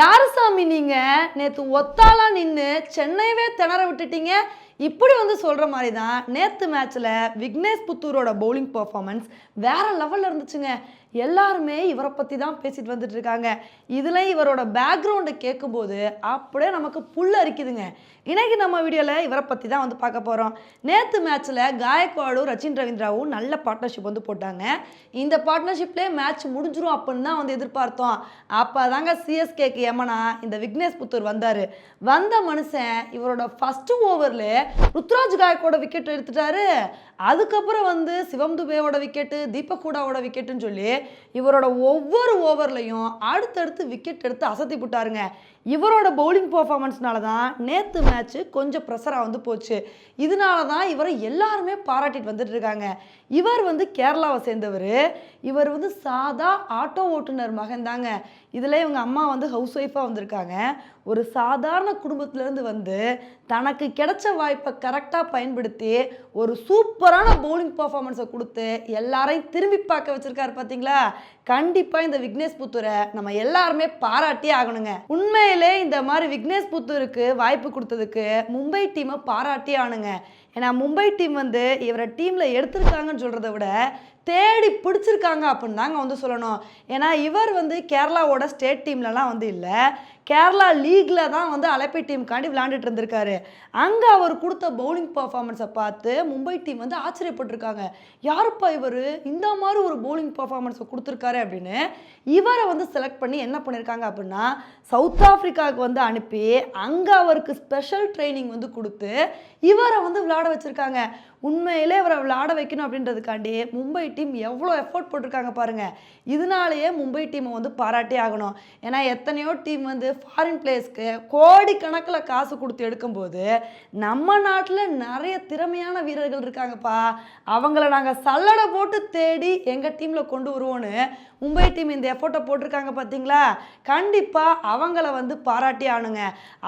யாரு சாமி நீங்க? நேத்து ஒத்தாலாம் நின்று சென்னையவே திணற விட்டுட்டீங்க. இப்படி வந்து சொல்ற மாதிரி தான் நேத்து மேட்ச்ல விக்னேஷ் புத்தூரோட பவுலிங் பர்ஃபார்மன்ஸ் வேற லெவல்ல இருந்துச்சுங்க. எல்லாருமே இவரை பற்றி தான் பேசிட்டு வந்துட்டு இருக்காங்க. இதில் இவரோட பேக்ரவுண்டை கேட்கும்போது அப்படியே நமக்கு புல் அரிக்குதுங்க. இன்னைக்கு நம்ம வீடியோவில் இவரை பற்றி தான் வந்து பார்க்க போகிறோம் நேற்று மேட்ச்சில் காயக்வாடும் ரச்சின் ரவீந்திராவும் நல்ல பார்ட்னர்ஷிப் வந்து போட்டாங்க. இந்த பார்ட்னர்ஷிப்லேயே மேட்ச் முடிஞ்சிரும் அப்படின்னு தான் வந்து எதிர்பார்த்தோம். அப்போ தாங்க சிஎஸ்கேக்கு எமனா இந்த விக்னேஷ் புத்தூர் வந்தார். வந்த மனுஷன் இவரோட ஃபஸ்ட்டு ஓவரில் ருத்ராஜ் காயக்கோட விக்கெட் எடுத்துட்டாரு. அதுக்கப்புறம் வந்து சிவம் துபேவோட விக்கெட்டு தீபக் ஹூடாவோட விக்கெட்டுன்னு சொல்லி இவரோட ஒவ்வொரு ஓவர்லையும் அடுத்தடுத்து விக்கெட் எடுத்து அசத்தி போட்டாருங்க. இவரோட பவுலிங் பர்ஃபார்மன்ஸ்னால தான் நேற்று மேட்ச்சு கொஞ்சம் ப்ரெஷராக வந்து போச்சு. இதனால தான் இவரை எல்லாருமே பாராட்டிட்டு வந்துட்டு இருக்காங்க. இவர் வந்து கேரளாவை சேர்ந்தவர். இவர் வந்து சாதா ஆட்டோ ஓட்டுநர் மகன் தாங்க. இதில் இவங்க அம்மா வந்து ஹவுஸ் ஒய்ஃபாக வந்திருக்காங்க. ஒரு சாதாரண குடும்பத்திலேருந்து வந்து தனக்கு கிடைச்ச வாய்ப்பை கரெக்டாக பயன்படுத்தி ஒரு சூப்பரான பவுலிங் பர்ஃபார்மன்ஸை கொடுத்து எல்லாரையும் திரும்பி பார்க்க வச்சுருக்காரு பார்த்தீங்களா கண்டிப்பாக இந்த விக்னேஷ் புத்தூரை நம்ம எல்லாருமே பாராட்டியே ஆகணுங்க. உண்மையிலே இந்த மாதிரி விக்னேஷ் புத்தூருக்கு வாய்ப்பு கொடுத்ததுக்கு மும்பை டீமை பாராட்டியே ஆகணுங்க. ஏன்னா மும்பை டீம் வந்து இவரை டீமில் எடுத்திருக்காங்கன்னு சொல்கிறத விட தேடி பிடிச்சிருக்காங்க அப்படின்னு தாங்க வந்து சொல்லணும். ஏன்னா இவர் வந்து கேரளாவோட ஸ்டேட் டீம்லலாம் வந்து இல்லை. கேரளா லீக்ல தான் வந்து அலைப்பை டீமுக்காண்டி விளையாண்டுட்டு இருந்திருக்காரு. அங்கே அவர் கொடுத்த பவுலிங் பர்ஃபார்மன்ஸை பார்த்து மும்பை டீம் வந்து ஆச்சரியப்பட்டிருக்காங்க. யாருப்பா இவர்? இந்த மாதிரி ஒரு பவுலிங் பர்ஃபார்மன்ஸை கொடுத்துருக்காரு அப்படின்னு இவரை வந்து செலக்ட் பண்ணி என்ன பண்ணியிருக்காங்க அப்படின்னா சவுத் ஆஃப்ரிக்காவுக்கு வந்து அனுப்பி அங்கே அவருக்கு ஸ்பெஷல் ட்ரைனிங் வந்து கொடுத்து இவரை வந்து விளையாட வச்சுருக்காங்க. உண்மையிலே அவரை விளையாட வைக்கணும் அப்படின்றதுக்காண்டி மும்பை டீம் எவ்வளோ எஃபோர்ட் போட்டிருக்காங்க பாருங்கள் இதனாலேயே மும்பை டீமை வந்து பாராட்டே ஆகணும். ஏன்னா எத்தனையோ டீம் வந்து ஃபாரின் பிளேயர்ஸ்க்கு கோடிக்கணக்கில் காசு கொடுத்து எடுக்கும்போது நம்ம நாட்டில் நிறைய திறமையான வீரர்கள் இருக்காங்கப்பா. அவங்கள நாங்கள் சல்லடை போட்டு தேடி எங்கள் டீமில் கொண்டு வருவோன்னு மும்பை டீம் இந்த எஃபோர்ட்டை போட்டிருக்காங்க பார்த்தீங்களா கண்டிப்பாக அவங்கள வந்து பாராட்டி ஆனுங்க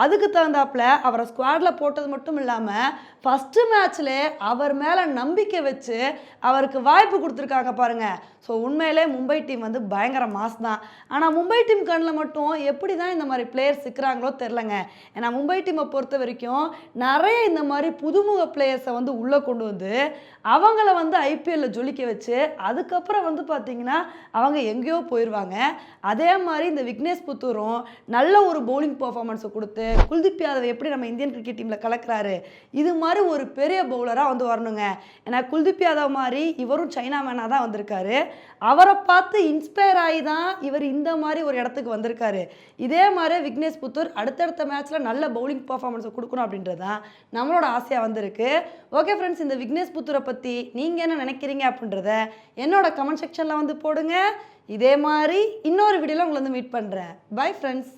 அதுக்கு தகுந்தாப்புல அவரை ஸ்குவாடில் போட்டது மட்டும் இல்லாமல் ஃபஸ்ட்டு மேட்ச்சில் அவர் அவர் மேலே நம்பிக்கை வச்சு அவருக்கு வாய்ப்பு கொடுத்துருக்காங்க பாருங்கள் ஸோ உண்மையிலே மும்பை டீம் வந்து பயங்கர மாஸ் தான். ஆனால் மும்பை டீம் கண்ணில் மட்டும் எப்படி தான் இந்த மாதிரி பிளேயர்ஸ் சிக்கிறாங்களோ தெரிலங்க ஏன்னா மும்பை டீமை பொறுத்த வரைக்கும் நிறைய இந்த மாதிரி புதுமுக பிளேயர்ஸை வந்து உள்ளே கொண்டு வந்து அவங்கள வந்து ஐபிஎல்லில் ஜொலிக்க வச்சு அதுக்கப்புறம் வந்து பார்த்தீங்கன்னா அவங்க எங்கேயோ போயிடுவாங்க அதே மாதிரி இந்த விக்னேஷ் புத்தூரும் நல்ல ஒரு பவுலிங் பர்ஃபார்மன்ஸை கொடுத்து குல்தீப் யாதவ் எப்படி நம்ம இந்தியன் கிரிக்கெட் டீமில் கலக்கிறாரு இது மாதிரி ஒரு பெரிய பவுலராக வந்து வரணுங்க. ஏன்னா குல்தீப் யாதவ் மாதிரி இவரும் சைனா மேனாக தான் வந்திருக்காரு. அவரை பார்த்து இன்ஸ்பயர் ஆகி தான் இவர் இந்த மாதிரி ஒரு இடத்துக்கு வந்திருக்காரு. இதே மாதிரி விக்னேஷ் புத்தூர் அடுத்தடுத்த மேட்ச்சில் நல்ல பவுலிங் பர்ஃபார்மன்ஸை கொடுக்கணும் அப்படின்றது தான் நம்மளோட ஆசையாக வந்திருக்கு. ஓகே ஃப்ரெண்ட்ஸ் இந்த விக்னேஷ் புத்தூரை பற்றி நீங்கள் என்ன நினைக்கிறீங்க அப்படின்றத என்னோட கமெண்ட் செக்ஷனில் வந்து போடுங்க. இதே மாதிரி இன்னொரு வீடியோவில் உங்களை வந்து மீட் பண்ணுறேன் பை ஃப்ரெண்ட்ஸ்